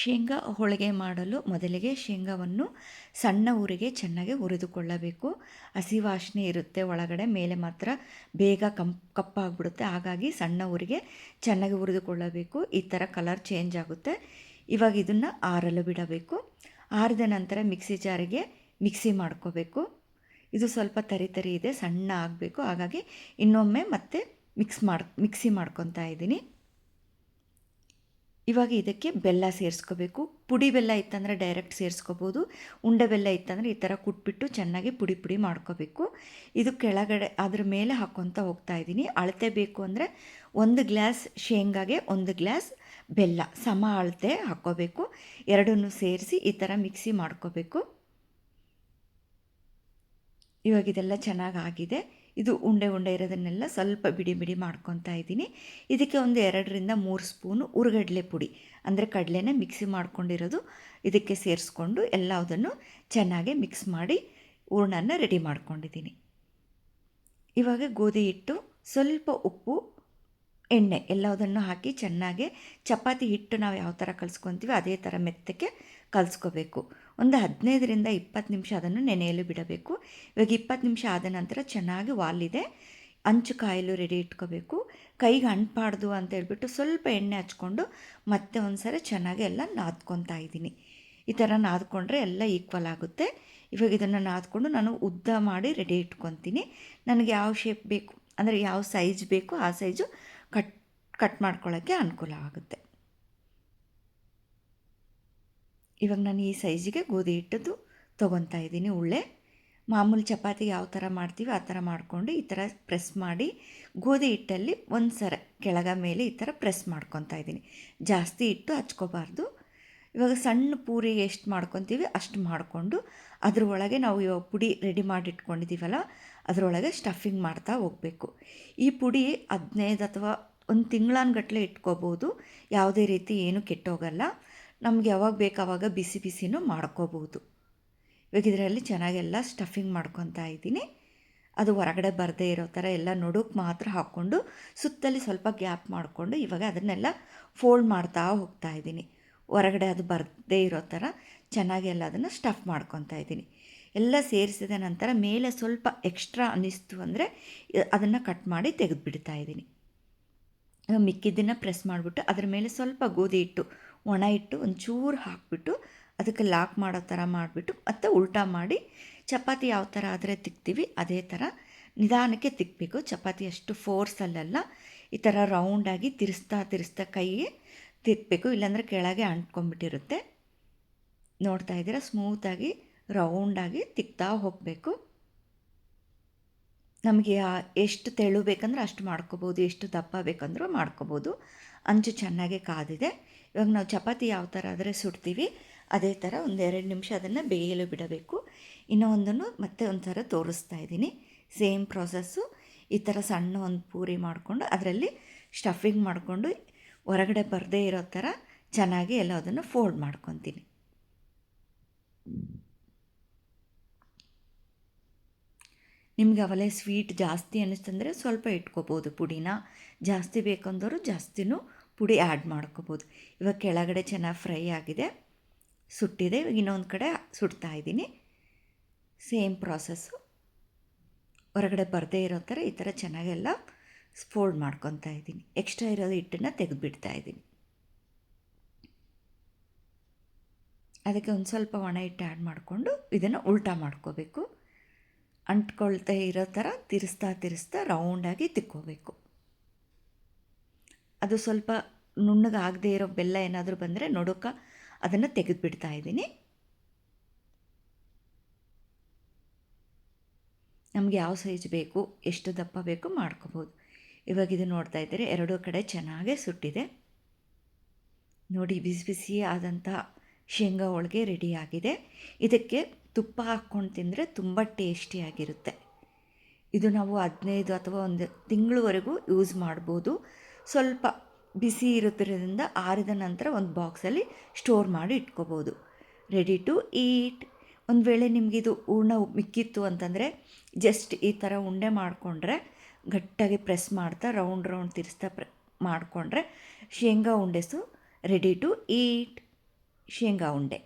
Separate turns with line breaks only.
ಶೇಂಗಾ ಹೋಳಿಗೆ ಮಾಡಲು ಮೊದಲಿಗೆ ಶೇಂಗಾವನ್ನು ಸಣ್ಣ ಊರಿಗೆ ಚೆನ್ನಾಗಿ ಹುರಿದುಕೊಳ್ಳಬೇಕು. ಹಸಿ ವಾಸನೆ ಇರುತ್ತೆ ಒಳಗಡೆ, ಮೇಲೆ ಮಾತ್ರ ಬೇಗ ಕಂಪ್ ಕಪ್ಪಾಗ್ಬಿಡುತ್ತೆ. ಹಾಗಾಗಿ ಸಣ್ಣ ಊರಿಗೆ ಚೆನ್ನಾಗಿ ಹುರಿದುಕೊಳ್ಳಬೇಕು. ಈ ಥರ ಕಲರ್ ಚೇಂಜ್ ಆಗುತ್ತೆ. ಇವಾಗ ಇದನ್ನು ಆರಲು ಬಿಡಬೇಕು. ಆರಿದ ನಂತರ ಮಿಕ್ಸಿ ಜಾರಿಗೆ ಮಿಕ್ಸಿ ಮಾಡ್ಕೋಬೇಕು. ಇದು ಸ್ವಲ್ಪ ತರಿ ತರಿ ಇದೆ, ಸಣ್ಣ ಆಗಬೇಕು. ಹಾಗಾಗಿ ಇನ್ನೊಮ್ಮೆ ಮತ್ತೆ ಮಿಕ್ಸ್ ಮಾಡಿ, ಮಿಕ್ಸಿ ಮಾಡ್ಕೊತಾ ಇದ್ದೀನಿ. ಇವಾಗ ಇದಕ್ಕೆ ಬೆಲ್ಲ ಸೇರಿಸ್ಕೋಬೇಕು. ಪುಡಿ ಬೆಲ್ಲ ಇತ್ತಂದರೆ ಡೈರೆಕ್ಟ್ ಸೇರಿಸ್ಕೋಬೋದು. ಉಂಡೆ ಬೆಲ್ಲ ಇತ್ತಂದರೆ ಈ ಥರ ಕುಟ್ಬಿಟ್ಟು ಚೆನ್ನಾಗಿ ಪುಡಿ ಪುಡಿ ಮಾಡ್ಕೋಬೇಕು. ಇದು ಕೆಳಗಡೆ ಅದ್ರ ಮೇಲೆ ಹಾಕ್ಕೊತ ಹೋಗ್ತಾ ಇದ್ದೀನಿ. ಅಳತೆ ಬೇಕು ಅಂದರೆ ಒಂದು ಗ್ಲಾಸ್ ಶೇಂಗಾಗೆ ಒಂದು ಗ್ಲಾಸ್ ಬೆಲ್ಲ, ಸಮ ಅಳತೆ ಹಾಕ್ಕೋಬೇಕು ಎರಡನ್ನೂ ಸೇರಿಸಿ ಈ ಥರ ಮಿಕ್ಸಿ ಮಾಡ್ಕೋಬೇಕು. ಇವಾಗ ಇದೆಲ್ಲ ಚೆನ್ನಾಗಿ ಆಗಿದೆ. ಇದು ಉಂಡೆ ಉಂಡೆ ಇರೋದನ್ನೆಲ್ಲ ಸ್ವಲ್ಪ ಬಿಡಿ ಬಿಡಿ ಮಾಡ್ಕೊತಾ ಇದ್ದೀನಿ. ಇದಕ್ಕೆ ಒಂದು ಎರಡರಿಂದ ಮೂರು ಸ್ಪೂನು ಉರುಗಡಲೆ ಪುಡಿ, ಅಂದರೆ ಕಡಲೆನ ಮಿಕ್ಸಿ ಮಾಡ್ಕೊಂಡಿರೋದು. ಇದಕ್ಕೆ ಸೇರಿಸ್ಕೊಂಡು ಎಲ್ಲದನ್ನು ಚೆನ್ನಾಗಿ ಮಿಕ್ಸ್ ಮಾಡಿ ಹೂರ್ಣನ ರೆಡಿ ಮಾಡ್ಕೊಂಡಿದ್ದೀನಿ. ಇವಾಗ ಗೋಧಿ ಹಿಟ್ಟು, ಸ್ವಲ್ಪ ಉಪ್ಪು, ಎಣ್ಣೆ ಎಲ್ಲದನ್ನು ಹಾಕಿ ಚೆನ್ನಾಗಿ ಚಪಾತಿ ಹಿಟ್ಟು ನಾವು ಯಾವ ಥರ ಕಲಿಸ್ಕೊತೀವಿ ಅದೇ ಥರ ಮೆತ್ತಕ್ಕೆ ಕಲಿಸ್ಕೋಬೇಕು. ಒಂದು ಹದಿನೈದರಿಂದ ಇಪ್ಪತ್ತು ನಿಮಿಷ ಅದನ್ನು ನೆನೆಯಲು ಬಿಡಬೇಕು. ಇವಾಗ ಇಪ್ಪತ್ತು ನಿಮಿಷ ಆದ ನಂತರ ಚೆನ್ನಾಗಿ ವಾಲಿದೆ. ಅಂಚು ಕಾಯಲು ರೆಡಿ ಇಟ್ಕೋಬೇಕು. ಕೈಗೆ ಅಂಟಬಾರ್ದು ಅಂತ ಹೇಳ್ಬಿಟ್ಟು ಸ್ವಲ್ಪ ಎಣ್ಣೆ ಹಚ್ಕೊಂಡು ಮತ್ತೆ ಒಂದು ಸರಿ ಚೆನ್ನಾಗಿ ಎಲ್ಲ ನಾದ್ಕೊತಾ ಇದ್ದೀನಿ. ಈ ಥರ ನಾದ್ಕೊಂಡ್ರೆ ಎಲ್ಲ ಈಕ್ವಲ್ ಆಗುತ್ತೆ. ಇವಾಗ ಇದನ್ನು ನಾದ್ಕೊಂಡು ನಾನು ಉದ್ದ ಮಾಡಿ ರೆಡಿ ಇಟ್ಕೊತೀನಿ ನನಗೆ ಯಾವ ಶೇಪ್ ಬೇಕು, ಅಂದರೆ ಯಾವ ಸೈಜ್ ಬೇಕು, ಆ ಸೈಜು ಕಟ್ ಕಟ್ ಮಾಡ್ಕೊಳ್ಳೋಕ್ಕೆ ಅನುಕೂಲ ಆಗುತ್ತೆ ಇವಾಗ ನಾನು ಈ ಸೈಜಿಗೆ ಗೋಧಿ ಹಿಟ್ಟದ್ದು ತೊಗೊತಾ ಇದ್ದೀನಿ. ಉಳ್ಳೆ ಮಾಮೂಲಿ ಚಪಾತಿ ಯಾವ ಥರ ಮಾಡ್ತೀವಿ ಆ ಥರ ಮಾಡಿಕೊಂಡು ಈ ಥರ ಪ್ರೆಸ್ ಮಾಡಿ ಗೋಧಿ ಹಿಟ್ಟಲ್ಲಿ ಒಂದು ಸರ ಕೆಳಗ ಮೇಲೆ ಈ ಥರ ಪ್ರೆಸ್ ಮಾಡ್ಕೊತಾ ಇದ್ದೀನಿ. ಜಾಸ್ತಿ ಹಿಟ್ಟು ಹಚ್ಕೋಬಾರ್ದು. ಇವಾಗ ಸಣ್ಣ ಪೂರಿ ಎಷ್ಟು ಮಾಡ್ಕೊತೀವಿ ಅಷ್ಟು ಮಾಡಿಕೊಂಡು ಅದರೊಳಗೆ ನಾವು ಇವಾಗ ಪುಡಿ ರೆಡಿ ಮಾಡಿ ಇಟ್ಕೊಂಡಿದ್ದೀವಲ್ಲ ಅದರೊಳಗೆ ಸ್ಟಫಿಂಗ್ ಮಾಡ್ತಾ ಹೋಗಬೇಕು. ಈ ಪುಡಿ ಹದಿನೈದು ಅಥವಾ ಒಂದು ತಿಂಗಳಾನ್ಗಟ್ಟಲೆ ಇಟ್ಕೋಬೋದು. ಯಾವುದೇ ರೀತಿ ಏನು ಕೆಟ್ಟೋಗಲ್ಲ. ನಮ್ಗೆ ಯಾವಾಗ ಬೇಕಾವಾಗ ಬಿಸಿ ಬಿಸಿನೂ ಮಾಡ್ಕೋಬೋದು. ಇವಾಗ ಇದರಲ್ಲಿ ಚೆನ್ನಾಗೆಲ್ಲ ಸ್ಟಫಿಂಗ್ ಮಾಡ್ಕೊತಾ ಇದ್ದೀನಿ. ಅದು ಹೊರಗಡೆ ಬರದೇ ಇರೋ ಥರ ಎಲ್ಲ ನಡುಕ್ಕೆ ಮಾತ್ರ ಹಾಕ್ಕೊಂಡು ಸುತ್ತಲ್ಲಿ ಸ್ವಲ್ಪ ಗ್ಯಾಪ್ ಮಾಡಿಕೊಂಡು ಇವಾಗ ಅದನ್ನೆಲ್ಲ ಫೋಲ್ಡ್ ಮಾಡ್ತಾ ಹೋಗ್ತಾ ಇದ್ದೀನಿ. ಹೊರಗಡೆ ಅದು ಬರದೇ ಇರೋ ಥರ ಚೆನ್ನಾಗಿ ಎಲ್ಲ ಅದನ್ನು ಸ್ಟಫ್ ಮಾಡ್ಕೊತಾ ಇದ್ದೀನಿ. ಎಲ್ಲ ಸೇರಿಸಿದ ನಂತರ ಮೇಲೆ ಸ್ವಲ್ಪ ಎಕ್ಸ್ಟ್ರಾ ಅನ್ನಿಸ್ತು ಅಂದರೆ ಅದನ್ನು ಕಟ್ ಮಾಡಿ ತೆಗೆದುಬಿಡ್ತಾ ಇದ್ದೀನಿ. ಮಿಕ್ಕಿದ್ದನ್ನು ಪ್ರೆಸ್ ಮಾಡಿಬಿಟ್ಟು ಅದರ ಮೇಲೆ ಸ್ವಲ್ಪ ಗೋಧಿ ಹಿಟ್ಟು ಒಣ ಇಟ್ಟು ಒಂಚೂರು ಹಾಕಿಬಿಟ್ಟು ಅದಕ್ಕೆ ಲಾಕ್ ಮಾಡೋ ಥರ ಮಾಡಿಬಿಟ್ಟು ಮತ್ತು ಉಲ್ಟಾ ಮಾಡಿ ಚಪಾತಿ ಯಾವ ಥರ ಆದರೆ ತಿಕ್ತೀವಿ, ಅದೇ ಥರ ನಿಧಾನಕ್ಕೆ ತಿಕ್ಕಬೇಕು ಚಪಾತಿ ಅಷ್ಟು ಫೋರ್ಸಲ್ಲೆಲ್ಲ ಈ ಥರ ರೌಂಡಾಗಿ ತಿರ್ಸ್ತಾ ತಿರ್ಸ್ತಾ ಕೈಗೆ ತಿಕ್ಕಬೇಕು ಇಲ್ಲಾಂದರೆ ಕೆಳಗೆ ಅಂಟ್ಕೊಂಡ್ಬಿಟ್ಟಿರುತ್ತೆ. ನೋಡ್ತಾ ಇದ್ದೀರಾ ಸ್ಮೂತಾಗಿ ರೌಂಡಾಗಿ ತಿಕ್ತಾ ಹೋಗಬೇಕು. ನಮಗೆ ಎಷ್ಟು ತೆಳು ಬೇಕಂದ್ರೆ ಅಷ್ಟು ಮಾಡ್ಕೋಬೋದು, ಎಷ್ಟು ದಪ್ಪ ಬೇಕಂದರೂ ಮಾಡ್ಕೋಬೋದು. ಅಂಚು ಚೆನ್ನಾಗಿ ಕಾದಿದೆ. ಇವಾಗ ನಾವು ಚಪಾತಿ ಯಾವ ಥರ ಆದರೆ ಸುಡ್ತೀವಿ, ಅದೇ ಥರ ಒಂದು ಎರಡು ನಿಮಿಷ ಅದನ್ನು ಬೇಯಲು ಬಿಡಬೇಕು. ಇನ್ನೊಂದನ್ನು ಮತ್ತೆ ಒಂದು ಥರ ತೋರಿಸ್ತಾ ಇದ್ದೀನಿ. ಸೇಮ್ ಪ್ರಾಸೆಸ್ಸು, ಈ ಥರ ಸಣ್ಣ ಒಂದು ಪೂರಿ ಮಾಡಿಕೊಂಡು ಅದರಲ್ಲಿ ಸ್ಟಫಿಂಗ್ ಮಾಡಿಕೊಂಡು ಹೊರಗಡೆ ಬರದೇ ಇರೋ ಥರ ಚೆನ್ನಾಗಿ ಎಲ್ಲ ಅದನ್ನು ಫೋಲ್ಡ್ ಮಾಡ್ಕೊತೀನಿ. ನಿಮ್ಗೆ ಅವಲೇ ಸ್ವೀಟ್ ಜಾಸ್ತಿ ಅನ್ನಿಸ್ತಂದರೆ ಸ್ವಲ್ಪ ಇಟ್ಕೋಬೋದು ಪುಡಿನ. ಜಾಸ್ತಿ ಬೇಕಂದವರು ಜಾಸ್ತಿನೂ ಪುಡಿ ಆ್ಯಡ್ ಮಾಡ್ಕೋಬೋದು. ಇವಾಗ ಕೆಳಗಡೆ ಚೆನ್ನಾಗಿ ಫ್ರೈ ಆಗಿದೆ. ಸುಟ್ಟಿದೆ. ಇವಾಗ ಇನ್ನೊಂದು ಕಡೆ ಸುಡ್ತಾ ಇದ್ದೀನಿ. Same process. ಹೊರಗಡೆ ಬರದೇ ಇರೋ ಥರ ಈ ಥರ ಚೆನ್ನಾಗೆಲ್ಲ ಫೋಲ್ಡ್ ಮಾಡ್ಕೊತಾ ಇದ್ದೀನಿ. ಎಕ್ಸ್ಟ್ರಾ ಇರೋದು ಹಿಟ್ಟನ್ನು ತೆಗೆದುಬಿಡ್ತಾ ಇದ್ದೀನಿ. ಅದಕ್ಕೆ ಒಂದು ಸ್ವಲ್ಪ ಒಣ ಹಿಟ್ಟು ಆ್ಯಡ್ ಮಾಡಿಕೊಂಡು ಇದನ್ನು ಉಲ್ಟಾ ಮಾಡ್ಕೋಬೇಕು. ಅಂಟ್ಕೊಳ್ತಾ ಇರೋ ಥರ ತಿರ್ಸ್ತಾ ತಿರ್ಸ್ತಾ ರೌಂಡಾಗಿ ತಿಕ್ಕೋಬೇಕು. ಅದು ಸ್ವಲ್ಪ ನುಣ್ಣಗಾಗದೇ ಇರೋ ಬೆಲ್ಲ ಏನಾದರೂ ಬಂದರೆ ನೋಡೋಕ ಅದನ್ನು ತೆಗೆದುಬಿಡ್ತಾ ಇದ್ದೀನಿ. ನಮಗೆ ಯಾವ ಸೈಜ್ ಬೇಕು, ಎಷ್ಟು ದಪ್ಪ ಬೇಕು ಮಾಡ್ಕೋಬೋದು. ಇವಾಗ ಇದು ನೋಡ್ತಾ ಇದ್ದರೆ, ಎರಡೂ ಕಡೆ ಚೆನ್ನಾಗೇ ಸುಟ್ಟಿದೆ. ನೋಡಿ, ಬಿಸಿ ಬಿಸಿ ಆದಂಥ ಶೇಂಗಾ ಹೋಳಿಗೆ ರೆಡಿಯಾಗಿದೆ ಇದಕ್ಕೆ ತುಪ್ಪ ಹಾಕ್ಕೊಂಡು ತಿಂದರೆ ತುಂಬ ಟೇಸ್ಟಿಯಾಗಿರುತ್ತೆ ಇದು ನಾವು ಹದಿನೈದು ಅಥವಾ ಒಂದು ತಿಂಗಳವರೆಗೂ ಯೂಸ್ ಮಾಡ್ಬೋದು. ಸ್ವಲ್ಪ ಬಿಸಿ ಇರೋದ್ರಿಂದ ಆರಿದ ನಂತರ ಒಂದು ಬಾಕ್ಸಲ್ಲಿ ಸ್ಟೋರ್ ಮಾಡಿ ಇಟ್ಕೋಬೋದು. ರೆಡಿ ಟು ಈಟ್ ಒಂದು ವೇಳೆ ನಿಮಗಿದು ಹೂರ್ಣ ಮಿಕ್ಕಿತ್ತು ಅಂತಂದರೆ ಜಸ್ಟ್ ಈ ಥರ ಉಂಡೆ ಮಾಡಿಕೊಂಡ್ರೆ ಗಟ್ಟಾಗಿ ಪ್ರೆಸ್ ಮಾಡ್ತಾ ರೌಂಡ್ ರೌಂಡ್ ತಿರ್ಸ್ತಾ ಪ್ರೆ, ಮಾಡಿಕೊಂಡ್ರೆ ಶೇಂಗಾ ಉಂಡೆಸು ರೆಡಿ ಟು ಈಟ್ ಶೇಂಗಾ ಉಂಡೆ.